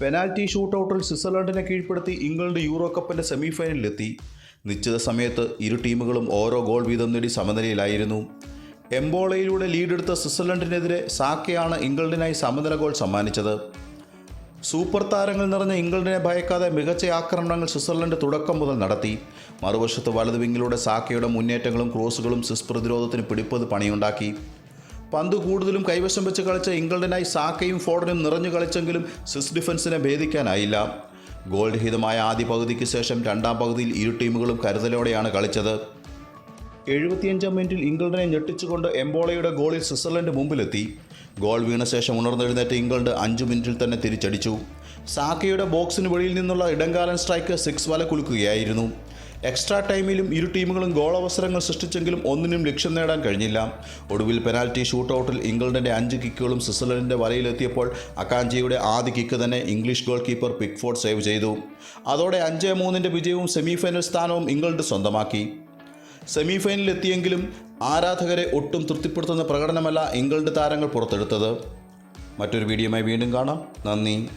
Penalty ഷൂട്ടൗട്ടിൽ സ്വിറ്റ്സർലൻഡിനെ കീഴ്പ്പെടുത്തി ഇംഗ്ലണ്ട് യൂറോ കപ്പിന്റെ സെമി ഫൈനലിലെത്തി നിശ്ചിത സമയത്ത് ഇരു ടീമുകളും ഓരോ ഗോൾ വീതം നേടി സമനിലയിലായിരുന്നു. എംബോളയിലൂടെ ലീഡെടുത്ത സ്വിറ്റ്സർലൻഡിനെതിരെ സാക്കയാണ് ഇംഗ്ലണ്ടിനായി സമനില ഗോൾ സമ്മാനിച്ചത്. സൂപ്പർ താരങ്ങൾ നിറഞ്ഞ ഇംഗ്ലണ്ടിനെ ഭയക്കാതെ മികച്ച ആക്രമണങ്ങൾ സ്വിറ്റ്സർലൻഡ് തുടക്കം മുതൽ നടത്തി. മറുവശത്ത് വലതുവിങ്ങിലൂടെ സാക്കയുടെ മുന്നേറ്റങ്ങളും ക്രോസുകളും സ്വിസ് പ്രതിരോധത്തിന് പിടിപ്പത് പണിയുണ്ടാക്കി. പന്ത് കൂടുതലും കൈവശം വെച്ച് കളിച്ച ഇംഗ്ലണ്ടിനായി സാക്കയും ഫോർഡനും നിറഞ്ഞു കളിച്ചെങ്കിലും സ്വിസ് ഡിഫൻസിനെ ഭേദിക്കാനായില്ല. ഗോൾ രഹിതമായ ആദ്യ പകുതിക്ക് ശേഷം രണ്ടാം പകുതിയിൽ ഇരു ടീമുകളും കരുതലോടെയാണ് കളിച്ചത്. എഴുപത്തിയഞ്ചാം മിനിറ്റിൽ ഇംഗ്ലണ്ടിനെ ഞെട്ടിച്ചുകൊണ്ട് എംബോളയുടെ ഗോളിൽ സ്വിറ്റ്സർലൻഡ് മുമ്പിലെത്തി. ഗോൾ വീണ ശേഷം ഉണർന്നെഴുന്നേറ്റ ഇംഗ്ലണ്ട് അഞ്ച് മിനിറ്റിൽ തന്നെ തിരിച്ചടിച്ചു. സാക്കയുടെ ബോക്സിന് വെളിയിൽ നിന്നുള്ള ഇടങ്കാലൻ സ്ട്രൈക്ക് സിക്സ് വല കുലുക്കുകയായിരുന്നു എക്സ്ട്രാ ടൈമിലും ഇരു ടീമുകളും ഗോൾ അവസരങ്ങൾ സൃഷ്ടിച്ചെങ്കിലും ഒന്നിനും ലക്ഷ്യം നേടാൻ കഴിഞ്ഞില്ല. ഒടുവിൽ പെനാൽറ്റി ഷൂട്ടൗട്ടിൽ ഇംഗ്ലണ്ടിന്റെ അഞ്ച് കിക്കുകളും സ്വിറ്റ്സർലൻഡിന്റെ വലയിലെത്തിയപ്പോൾ അക്കാഞ്ചിയുടെ ആദ്യ കിക്ക് തന്നെ English goalkeeper Pickford save ചെയ്തു. അതോടെ അഞ്ച് മൂന്നിന്റെ വിജയവും സെമിഫൈനൽ സ്ഥാനവും ഇംഗ്ലണ്ട് സ്വന്തമാക്കി. സെമിഫൈനലിൽ എത്തിയെങ്കിലും ആരാധകരെ ഒട്ടും തൃപ്തിപ്പെടുത്തുന്ന പ്രകടനമല്ല ഇംഗ്ലണ്ട് താരങ്ങൾ പുറത്തെടുത്തത്. മറ്റൊരു വീഡിയോയുമായി വീണ്ടും കാണാം. നന്ദി.